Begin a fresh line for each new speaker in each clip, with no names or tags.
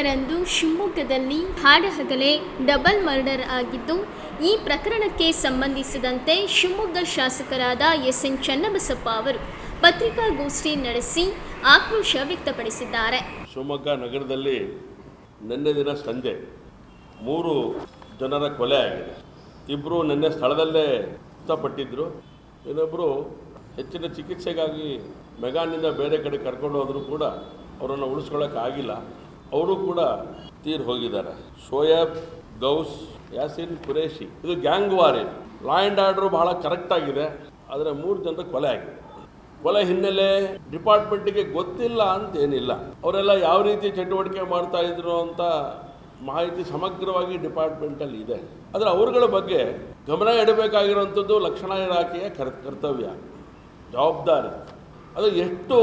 ನಾಲ್ಕರಂದು ಶಿವಮೊಗ್ಗದಲ್ಲಿ ಹಾಡಹಗಲೇ double murder ಆಗಿದ್ದು, ಈ ಪ್ರಕರಣಕ್ಕೆ ಸಂಬಂಧಿಸಿದಂತೆ ಶಿವಮೊಗ್ಗ ಶಾಸಕರಾದ ಎಸ್ ಎನ್ ಚನ್ನಬಸಪ್ಪ ಅವರು ಪತ್ರಿಕಾಗೋಷ್ಠಿ ನಡೆಸಿ ಆಕ್ರೋಶ ವ್ಯಕ್ತಪಡಿಸಿದ್ದಾರೆ.
ಶಿವಮೊಗ್ಗ ನಗರದಲ್ಲಿ ನಿನ್ನೆ ದಿನ ಸಂಜೆ ಮೂರು ಜನರ ಕೊಲೆ ಆಗಿದೆ. ಇಬ್ಬರು ನಿನ್ನೆ ಸ್ಥಳದಲ್ಲೇ ಮೃತಪಟ್ಟಿದ್ದರು ಇನ್ನೊಬ್ಬರು ಹೆಚ್ಚಿನ ಚಿಕಿತ್ಸೆಗಾಗಿ ಮೆಗಾನಿಂದ ಬೇರೆ ಕಡೆ ಕರ್ಕೊಂಡು ಹೋದರೂ ಕೂಡ ಅವರನ್ನು ಉಳಿಸ್ಕೊಳ್ಳೋಕ್ಕಾಗಿಲ್ಲ ಅವರು ಕೂಡ ತೀರ್ ಹೋಗಿದ್ದಾರೆ. ಶೋಯಬ್, ಗೌಸ್, ಯಾಸಿನ್, ಕುರೇಶಿ. ಇದು ಗ್ಯಾಂಗ್ ವಾರ್ ಇದು. ಲಾ ಆ್ಯಂಡ್ ಆರ್ಡರ್ ಬಹಳ ಕರೆಕ್ಟ್ ಆಗಿದೆ. ಆದರೆ ಮೂರು ಜನರ ಕೊಲೆ ಆಗಿದೆ. ಕೊಲೆ ಹಿನ್ನೆಲೆ ಡಿಪಾರ್ಟ್ಮೆಂಟಿಗೆ ಗೊತ್ತಿಲ್ಲ ಅಂತ ಏನಿಲ್ಲ. ಅವರೆಲ್ಲ ಯಾವ ರೀತಿ ಚಟುವಟಿಕೆ ಮಾಡ್ತಾ ಇದ್ರು ಅಂತ ಮಾಹಿತಿ ಸಮಗ್ರವಾಗಿ ಡಿಪಾರ್ಟ್ಮೆಂಟಲ್ಲಿ ಇದೆ. ಆದರೆ ಅವರುಗಳ ಬಗ್ಗೆ ಗಮನ ಇಡಬೇಕಾಗಿರುವಂಥದ್ದು ಲಕ್ಷಣ ಇಲಾಖೆಯ ಕರ್, ಕರ್ತವ್ಯ. ಜವಾಬ್ದಾರಿ. ಅದು ಎಷ್ಟು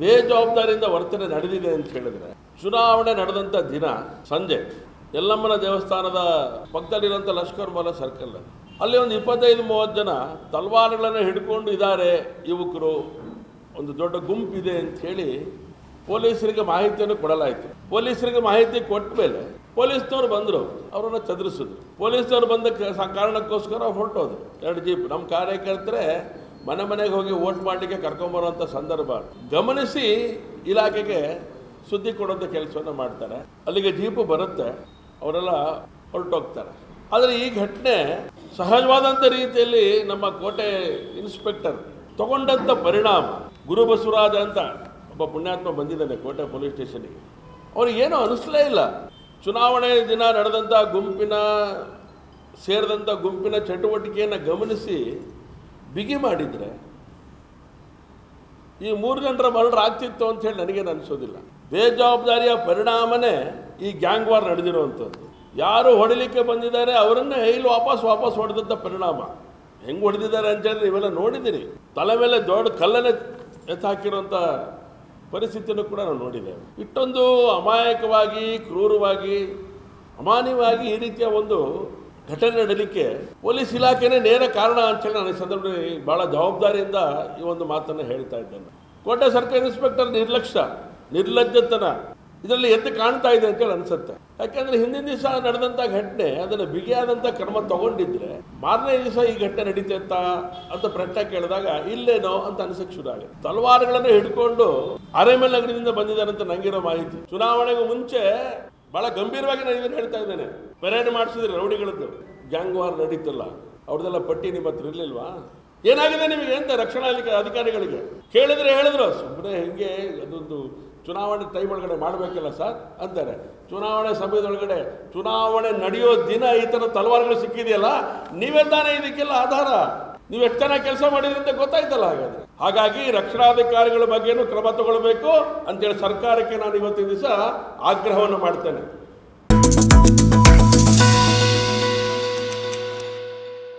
ಬೇಜವಾಬ್ದಾರಿಯಿಂದ ವರ್ತನೆ ನಡೆದಿದೆ ಅಂತ ಹೇಳಿದ್ರೆ, ಚುನಾವಣೆ ನಡೆದಂಥ ದಿನ ಸಂಜೆ, ಯಲ್ಲಮ್ಮನ ದೇವಸ್ಥಾನದ ಪಕ್ಕದಲ್ಲಿರುವಂಥ ಲಷ್ಕರ್ ಮಲ ಸರ್ಕಲ್ ಅಲ್ಲಿ ಒಂದು ಇಪ್ಪತ್ತೈದು, ಮೂವತ್ತು ಜನ ತಲ್ವಾರ್ಗಳನ್ನು ಹಿಡ್ಕೊಂಡು ಇದ್ದಾರೆ ಯುವಕರು. ಒಂದು ದೊಡ್ಡ ಗುಂಪಿದೆ ಅಂತ ಹೇಳಿ ಪೊಲೀಸರಿಗೆ ಮಾಹಿತಿಯನ್ನು ಕೊಡಲಾಯಿತು. ಪೊಲೀಸರಿಗೆ ಮಾಹಿತಿ ಕೊಟ್ಟ ಮೇಲೆ ಪೊಲೀಸ್ನವ್ರು ಬಂದರು, ಅವರನ್ನು ಚದುರಿಸಿದ್ರು. ಪೊಲೀಸ್ನವ್ರು ಬಂದ ಕಾರಣಕ್ಕೋಸ್ಕರ ಹೊರಟೋದ್ರು. ಎರಡು ಜೀಪ್, ನಮ್ಮ ಕಾರ್ಯಕರ್ತರೆ ಮನೆ ಮನೆಗೆ ಹೋಗಿ ವೋಟ್ ಮಾಡಲಿಕ್ಕೆ ಕರ್ಕೊಂಬರುವಂಥ ಸಂದರ್ಭ. ಗಮನಿಸಿ ಇಲಾಖೆಗೆ ಸುದ್ದಿ ಕೊಡುವಂಥ ಕೆಲಸವನ್ನು ಮಾಡ್ತಾರೆ. ಅಲ್ಲಿಗೆ ಜೀಪು ಬರುತ್ತೆ, ಅವರೆಲ್ಲ ಹೊರಟೋಗ್ತಾರೆ. ಆದರೆ ಈ ಘಟನೆ ಸಹಜವಾದಂಥ ರೀತಿಯಲ್ಲಿ ನಮ್ಮ ಕೋಟೆ ಇನ್ಸ್ಪೆಕ್ಟರ್ ತಗೊಂಡಂಥ ಪರಿಣಾಮ. ಗುರು ಬಸವರಾಜ ಅಂತ ಒಬ್ಬ ಪುಣ್ಯಾತ್ಮ ಬಂದಿದ್ದಾನೆ ಕೋಟೆ ಪೊಲೀಸ್ ಸ್ಟೇಷನ್ಗೆ. ಅವ್ರಿಗೆ ಏನೂ ಅನಿಸ್ಲೇ ಇಲ್ಲ. ಚುನಾವಣೆ ದಿನ ನಡೆದಂಥ ಗುಂಪಿನ ಸೇರಿದಂಥ ಗುಂಪಿನ ಚಟುವಟಿಕೆಯನ್ನು ಗಮನಿಸಿ ಬಿಗಿ ಮಾಡಿದರೆ ಈ ಮೂರು ಜನರ ಮರಣ ಆಗ್ತಿತ್ತು ಅಂತ ಹೇಳಿ ನನಗೇನು ಅನಿಸೋದಿಲ್ಲ. ಬೇಜವಾಬ್ದಾರಿಯ ಪರಿಣಾಮನೇ ಈ ಗ್ಯಾಂಗ್ ವಾರ್ ನಡೆದಿರುವಂಥದ್ದು. ಯಾರು ಹೊಡಿಲಿಕ್ಕೆ ಬಂದಿದ್ದಾರೆ ಅವರನ್ನೇ ಇಲ್ಲಿ ವಾಪಸ್ ವಾಪಸ್ ಹೊಡೆದಂಥ ಪರಿಣಾಮ. ಹೆಂಗೆ ಹೊಡೆದಿದ್ದಾರೆ ಅಂತ ಹೇಳಿದ್ರೆ ನೀವೆಲ್ಲ ನೋಡಿದ್ದೀರಿ. ತಲೆ ಮೇಲೆ ದೊಡ್ಡ ಕಲ್ಲನ್ನೇ ಎತ್ತಾಕಿರುವಂಥ ಪರಿಸ್ಥಿತಿಯನ್ನು ಕೂಡ ನಾವು ನೋಡಿದ್ದೇವೆ ಇಷ್ಟೊಂದು ಅಮಾಯಕವಾಗಿ, ಕ್ರೂರವಾಗಿ, ಅಮಾನ್ಯವಾಗಿ ಈ ರೀತಿಯ ಒಂದು ಘಟನೆ ನಡೀಲಿಕ್ಕೆ ಪೊಲೀಸ್ ಇಲಾಖೆನೇ ನೇರ ಕಾರಣ ಅಂತೇಳಿ ನಾನು ಈ ಸಂದರ್ಭದಲ್ಲಿ ಭಾಳ ಜವಾಬ್ದಾರಿಯಿಂದ ಈ ಒಂದು ಮಾತನ್ನು ಹೇಳ್ತಾ ಇದ್ದೇನೆ. ಕೋಟೆ ಸರ್ಕಾರಿ ಇನ್ಸ್ಪೆಕ್ಟರ್ ನಿರ್ಲಕ್ಷ್ಯ, ನಿರ್ಲಜ್ಜತನ ಇದರಲ್ಲಿ ಎದ್ದು ಕಾಣ್ತಾ ಇದೆ ಅಂತೇಳಿ ಅನ್ಸುತ್ತೆ. ಯಾಕೆಂದ್ರೆ ಹಿಂದಿನ ದಿವಸ ನಡೆದಂಥ ಘಟನೆ, ಅದನ್ನು ಬಿಗಿಯಾದಂಥ ಕ್ರಮ ತಗೊಂಡಿದ್ರೆ ಮಾರನೇ ದಿವಸ ಈ ಘಟನೆ ನಡೀತೆ ಅಂತ ಪ್ರಶ್ನೆ ಕೇಳಿದಾಗ ಇಲ್ಲೇನೋ ಅಂತ ಅನ್ಸಕ್ಕೆ ಶುರು ಆಗಿದೆ. ತಲವಾರುಗಳನ್ನು ಹಿಡ್ಕೊಂಡು ಅರೆಮೇಲ್ ನಗರದಿಂದ ಬಂದಿದ್ದಾರೆ ಅಂತ ನಂಗಿರೋ ಮಾಹಿತಿ. ಚುನಾವಣೆಗೂ ಮುಂಚೆ ಬಹಳ ಗಂಭೀರವಾಗಿ ನಾನು ಇದನ್ನು ಹೇಳ್ತಾ ಇದ್ದೇನೆ. ಪೆರೇಡ್ ಮಾಡಿಸಿದ್ರೆ ರೌಡಿಗಳದ್ದು. Gang war ನಡೀತಲ್ಲ. ಅವ್ರದ್ದೆಲ್ಲ ಪಟ್ಟಿ ನಿಮ್ಮ ಹತ್ರ ಇರಲಿಲ್ವಾ? ಏನಾಗಿದೆ ನಿಮಗೆ ಅಂತ ರಕ್ಷಣಾ ಅಧಿಕ- ಅಧಿಕಾರಿಗಳಿಗೆ? ಕೇಳಿದ್ರೆ ಹೇಳಿದ್ರು. ಸುಮ್ಮನೆ ಹೆಂಗೆ ಅದೊಂದು ಚುನಾವಣೆ ಟೈಮ್ ಒಳಗಡೆ ಮಾಡಬೇಕಲ್ಲ ಸರ್ ಅಂತಾರೆ. ಚುನಾವಣೆ ಸಮಯದೊಳಗಡೆ, ಚುನಾವಣೆ ನಡೆಯೋ ದಿನ ಈ ಥರ ತಲವಾರುಗಳು ಸಿಕ್ಕಿದೆಯಲ್ಲ, ನೀವೇ ತಾನೇ ಇದಕ್ಕೆಲ್ಲ ಆಧಾರ? ನೀವು ಎಷ್ಟು ಚೆನ್ನಾಗಿ ಕೆಲಸ ಮಾಡಿದ್ರಿ ಅಂತ ಗೊತ್ತಾಯ್ತಲ್ಲ ಹಾಗಾದ್ರೆ. ಹಾಗಾಗಿ ರಕ್ಷಣಾಧಿಕಾರಿಗಳ ಬಗ್ಗೆನೂ ಕ್ರಮ ತಗೊಳ್ಬೇಕು ಅಂತೇಳಿ ಸರ್ಕಾರಕ್ಕೆ ನಾನು ಇವತ್ತಿನ ದಿವಸ ಆಗ್ರಹವನ್ನು ಮಾಡ್ತೇನೆ.